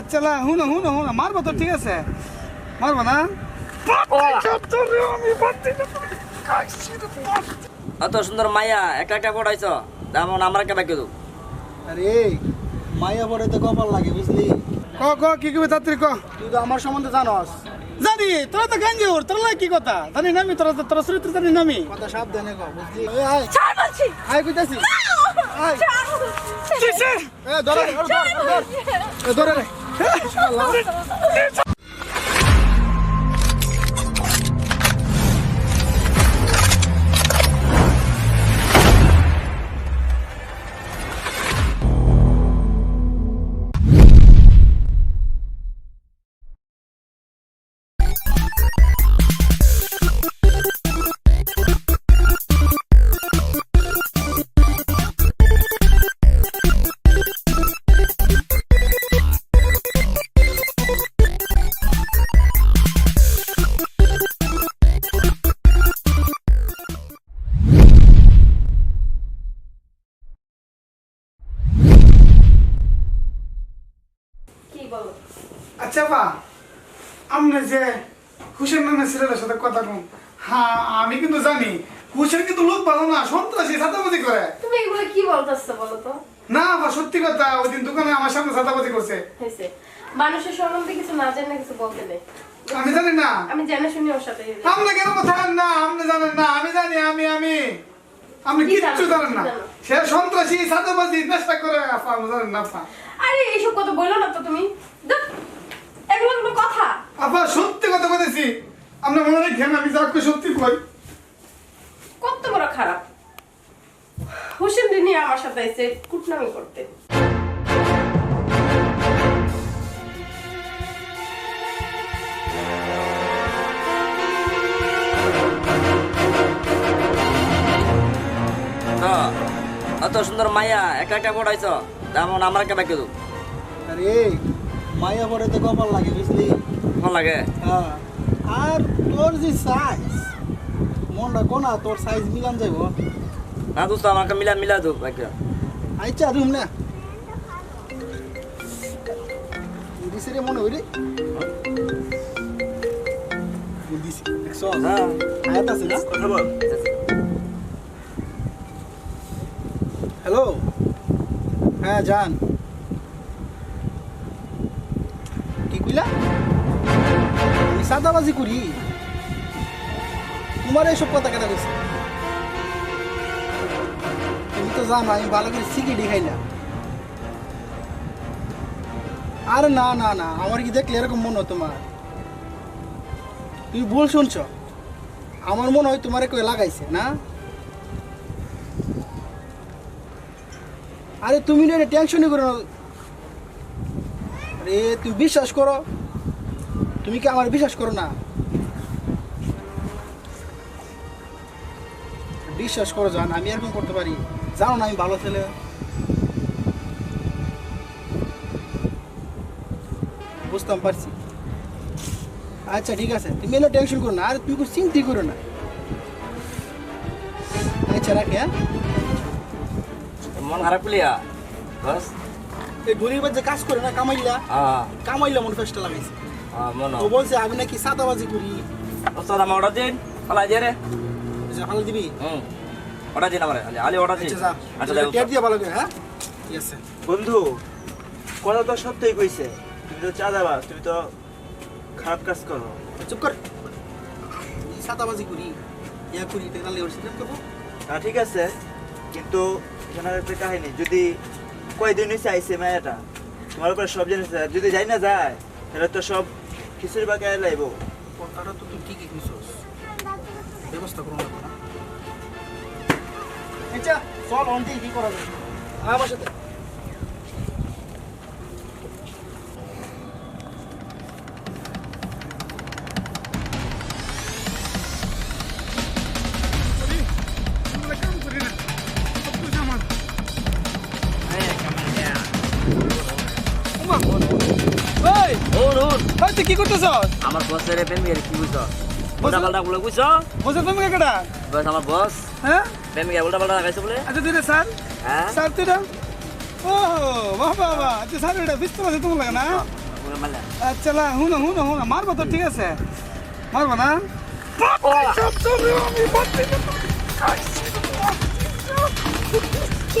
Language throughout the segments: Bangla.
আচ্ছা লা হুনো হুনো হুনো মারবো তো ঠিক আছে? মারবো না? অত সুন্দর মাইয়া একটা একটা পড়াইছ? তেমন আমরা কে বাকি আরে মায়া পরে তো কপাল লাগে বুঝলি? ক ক কি কবি তাড়াতাড়ি ক? তুই তো আমার সম্বন্ধে জানস। জানি তোরা তো গাঞ্জি ওর তোরা লাগে কি কথা? জানি নামি তোরা তো তোরা চরিত্র জানি নামি কথা সাবধানে কো বুঝলি? আয়। ছাড় বলছি। আয় কইতাছি। আয়? এ ধরে ধর ধর ধর। এ বলো। আচ্ছা বা আপনি যে হুসেন নামের ছেলেটার সাথে কথা কম। হ্যাঁ আমি কিন্তু জানি। হুসেন কিন্তু লোক ভালো না সন্ত্রাসী ছাতাবাজি করে। তুমি এগুলো কি বলতেছো বলো তো? না বা সত্যি কথা ওই দিন দোকানে আমার সামনে ছাতাবাজি করছে। হয়েছে। মানুষের সম্বন্ধে কিছু না জানে কিছু বলতে নেই। আমি জানি না। আমি জেনে শুনি ওর সাথে। আপনি কেন কথা না? আপনি জানেন না। আমি জানি আমি আমি। আপনি কিচ্ছু জানেন না। সে সন্ত্রাসী ছাতাবাজি নেশা করে। আপা আপনি জানেন না আপা। আরে এইসব কথা বলল না তো তুমি? এগুলো কোনো কথা? আপা সত্যি কথা বলেছি। আপনার মনে রেখেন আমি যা কই সত্যি কই। কত বড় খারাপ। হোসেন দিনী আমার সাথে এসে কুটনামি করতে। অত সুন্দর মাইয়া একটা একটা পড়াইছ তেমন আমরা কে বাকি দেবো আরে মায়া পরে তো কপাল লাগে বুঝলি? ভালো লাগে? হ্যাঁ। আর তোর যে সাইজ মনটা কোনা তোর সাইজ মিলান যাইব? না দোস্ত আমাকে মিলা মিলা দো বাকি আইচা রুম না। দিছে রে মনে হইরে দিছি দেখছ হ্যাঁ। আয়াত আছে না? কথা বল। হ্যাঁ জান কি কইলা? সাদাবাজি করি? তোমার এইসব কথা তুমি তো জানো, আমি ভালো করে সিকিডি খাই না। না না না, আমার কি দেখলে এরকম মনে হয় তোমার? তুমি ভুল শুনছ। আমার মনে হয় তোমার কেউ লাগাইছে, না? আরে তুমি না টেনশনই করো না। আরে, তুমি বিশ্বাস করো? তুমি কি আমার বিশ্বাস করো না? বিশ্বাস করো জান, আমি এরকম করতে পারি। জানো না, আমি ভালো ছেলে। বুঝতাম, পারছি। আচ্ছা ঠিক আছে। তুমি এলো টেনশন করো না। আর, তুমি কোনো চিন্তাই করো না। আচ্ছা রাখি হ্যাঁ? মন খারাপ লিয়া বস। এই বাদ যে কাজ করে না কামাইলা হ্যাঁ কামাইলা মন ফেসটা লাগাইছে। হ্যাঁ মন। ও বলছে আমি নাকি সাদাবাজি করি। দোস্ত আমার অর্ডার দিন। পালাই দিয়ে রে। আচ্ছা দিবি? হুম। অর্ডার দিন আমার আলি অর্ডার দিন। আচ্ছা আচ্ছা দেখ দিয়ে ভালো করে হ্যাঁ? ঠিক আছে। বন্ধু কথা তো সত্যিই কইছে তুমি তো চাঁদাবাজ তুমি তো খারাপ কাজ করো। চুপ কর। এই সাদাবাজি করি ইয়া করি টেকালে ওর করব? তা ঠিক আছে কিন্তু একটা কাহিনী যদি কয়দিন হয়েছে আইসে মায়াটা? তোমার উপরে সব জিনিস যদি যাই না যায় তাহলে তো সব খিচুড়ি বাকি লাইব। কথাটা তো তুই ঠিকই কইছস। ব্যবস্থা করুন না আচ্ছা চল অন্তি কি করা যাবে আমার সাথে। তুই কি করতেছ? আমার বসের প্রেম গেলে কি বুঝছ? উল্টা পাল্টা বলে বুঝছ? বসে তুমি কেডা? বস আমার বস হ্যাঁ? প্রেম গেলে উল্টা পাল্টা লাগাইছে বলে। আচ্ছা তুই স্যার। হ্যাঁ? স্যার তুই ও বাহ বাহ বাহ। আচ্ছা স্যার এটা বিস্তর আছে তোমার লাগে না? আচ্ছা না হুনো হুনো হুনো মারবো তো ঠিক আছে। মারবো না? কি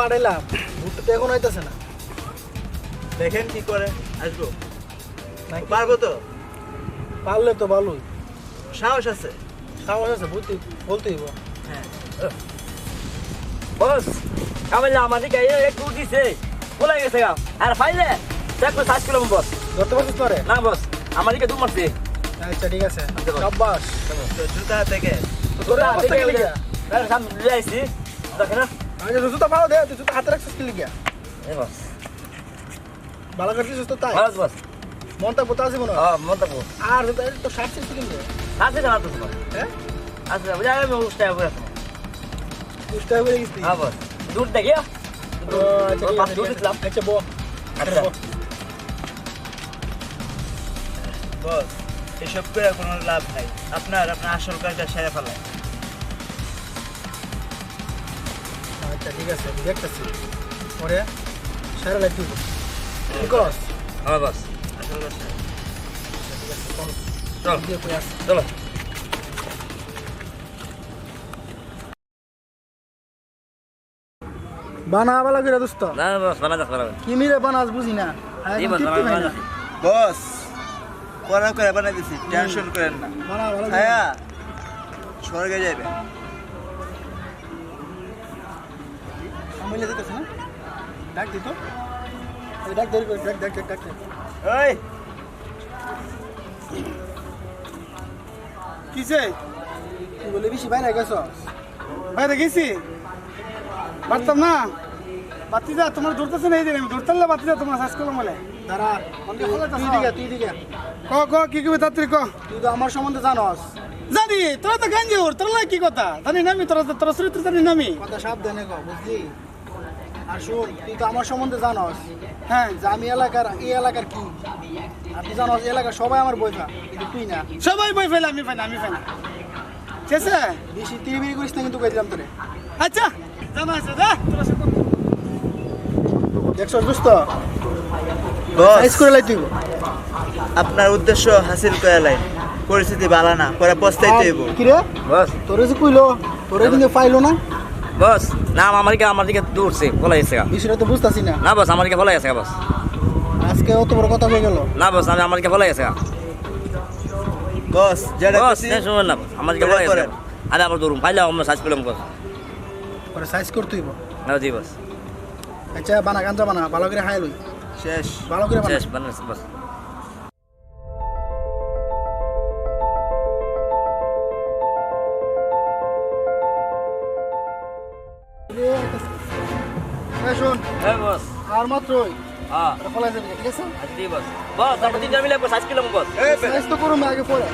পাঠাইলাম ভুট্টা তো এখন হইতেছে না। দেখেন কি করে আসব। পারব তো? পারলে তো ভালোই। সাহস আছে? সাহস আছে বলতে বলতেই হ্যাঁ। বস কামাইলে আমাদের গায়ে একটু দিছে। বলে গেছে গা। আর ফাইলে দেখো সাত কিলো বস। ধরতে পারছিস তোরে না বস আমাদেরকে দু মারছে। আচ্ছা ঠিক আছে। আচ্ছা, সাব্বাস। জুতা থেকে তোরে অবস্থা কি লিখিয়া সামনে আইছি। দেখে না। জুতা ভালো দে জুতা হাতে রাখছিস কি লিখিয়া এই বস। ভালো করছিস তো তাই? ভালো বস। বোতা আছে মনে হ্যাঁ? মন থাকব আর তো শার্ট ছিস কি লিখিয়া আছে না তো হ্যাঁ? আচ্ছা বুঝা আমি উস্তায় বলে দুষ্টা হয়ে গেছিস হ্যাঁ বস। দূর দেখি আচ্ছা পাঁচ দূর দিলাম আচ্ছা বো। আচ্ছা। বস এসব করে কোনো লাভ নাই। আপনার আপনার আসল কাজটা সেরে ফেলায়। আচ্ছা ঠিক আছে আমি দেখতেছি। পরে সারা লাইট দিব। ঠিক আছে হ্যাঁ বস। চল। চল দিয়ে পরে আসি। চলো। বানা বালা করে দোস্ত। না বস বানা যাস বানা কি মিরে বানাস বুঝি না। বস। যাস বস করা করে বানাই দিছি টেনশন করেন না। বানা করে। ছায়া স্বর্গে যাবে সামনে দিতেছে না ডাক দিত ডাক দেরি করে ডাক ডাক ডাক। ওই কিসে তুই বলে বেশি বাইরে গেছ বাইরে গেছি পারতাম না বাতি যা তোমার দৌড়তেছে না এই দিন আমি বাতি যা তোমার শ্বাস করলাম বলে দাঁড়া তুই। দিকে তুই দিকে ক ক কি কবি তাড়াতাড়ি ক তুই তো আমার সম্বন্ধে জানস জানি তোরা তো গাঞ্জি ওর তোরা কি কথা জানি নামি তোরা তো- তোরা চরিত্র জানি নামি কথা সাবধানে কো বুঝলি আর শোন তুই তো আমার সম্বন্ধে জানস। হ্যাঁ যে আমি এলাকার এই এলাকার কি? তুই জানস এলাকার সবাই আমার বইফা কিন্তু তুই না। সবাই বই ফেলে আমি ফেলে আমি ফেলে ঠিক আছে বেশি তিরিবিরি করিস না কিন্তু কই দিলাম তোরে। আচ্ছা জানা আছে যা। তোরা সে দেখছ দোস্ত? বস। করে লাই তুই। আপনার উদ্দেশ্য হাসিল করে লাইন পরিস্থিতি ভালো না পরে পস্তাইতে হইব। কি রে? বস। তোরে যে কইলো তোরে কিন্তু পাইলো না। বস। না আমার দিকে আমার দিকে দৌড়ছে বলে গেছে বিষয়টা তো বুঝতাছি না। না বস আমার দিকে বলে গা বস। আজকে অত বড় কথা হয়ে গেল। না বস আমি আমার দিকে বলে গেছে বস যেটা বস টেনশন করেন না আমার দিকে বলে আরে আবার দৌড়ুম ফাইলে আমার সাজ পেলাম বস। পরে সাইজ করতেইব না জি বস। আচ্ছা বানা গাঞ্জা বানা ভালো করে হাই লই। শেষ। ভালো করে বানা। শেষ বানাইছে বস। আর মাত্রই হ্যাঁ। ফলাই যাবে ঠিক আছে? আচ্ছা বস। মিলে একবার সাজ পেলাম বস এই সাইজ তো করুন আগে পরে।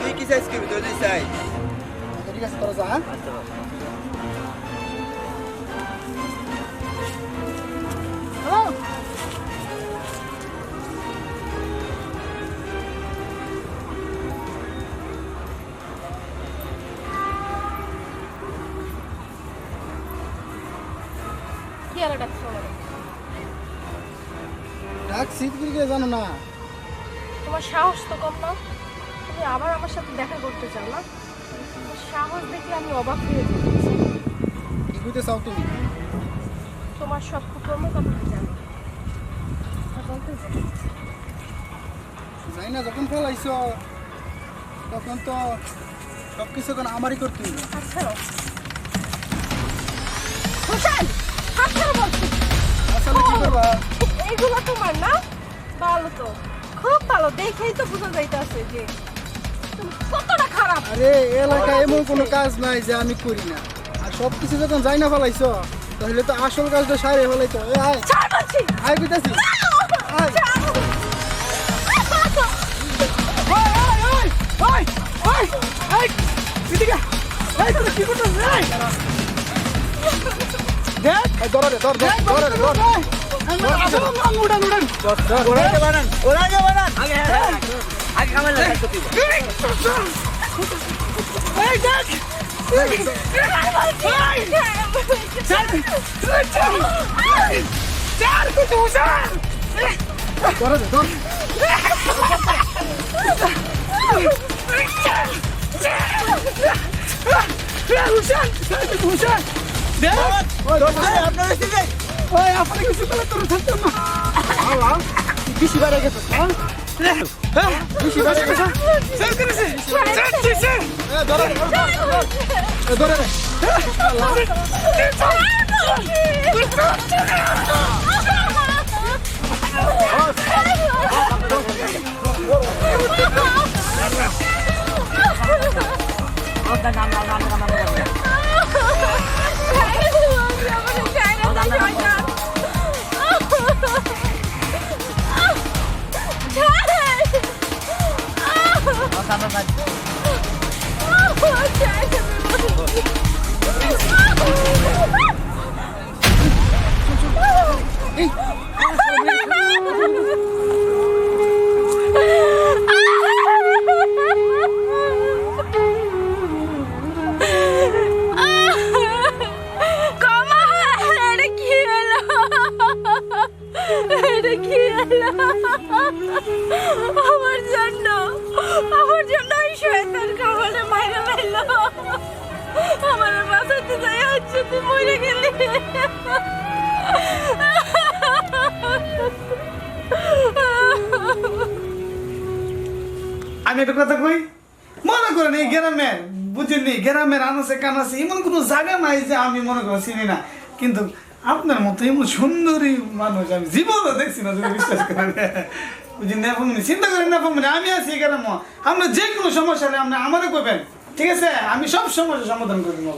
তুই কি সাইজ করবি তুই তুই সাইজ আচ্ছা, ঠিক আছে তোরা যা হ্যাঁ? আচ্ছা কি আর আমারে? সিট গিয়ে জানো না। তোমার সাহস তো কম না। তুমি আবার আমার সাথে দেখা করতে চাও না? সাহস দেখে আমি অবাক হয়ে যাচ্ছি। কি কইতে চাও তুমি? তোমার সব কুকর্ম কথা জানো? বলতে যাই না। যখন ফেলাইছ তখন তো সব কিছু এখন আমারই করতে হবে। আচ্ছা। হোসেন ছাড়ো বলছি। আসলে কি করবা? এইগুলো তোমার না ভালো তো খুব ভালো দেখেই তো বোঝা যাইতেছে যে কতটা খারাপ আরে এলাকায় এমন কোনো কাজ নাই যে আমি করি না আর সব কিছু যখন যাই না ফেলাইছো তাহলে তো আসল কাজটা সারে ফেলাইতো এ আয় আয় কইতাছি আয় এই ধরো রে, ধর, ধর, ধর রে, ধর। ওরাকে বানান ওরাকে বানান আগে আগে কামাই লাগে তো দিব বেশি হ্যাঁ? হ্যাঁ, বেশি বাইরে গেছিস? এ, ধরো রে, ধর, ধর, ধর। এ, ধরো রে। নাম নাম নাম নাম কমা আমি একটা কথা কই? মনে করেন এই গ্রামের বুঝেননি গ্রামের আনাসে কানাসে এমন কোনো জায়গা নাই যে আমি মনে করেন চিনি না। কিন্তু আপনার মতো এমন সুন্দরী মানুষ আমি জীবনও দেখছি না, যদি বিশ্বাস করেন। বুঝি চিন্তা করেন নেপমনি আমি আছি গ্রামে। আপনার যে কোনো সমস্যা হলে আপনি আমারে কইবেন, ঠিক আছে? আমি সব সমস্যার সমাধান করে দেবো।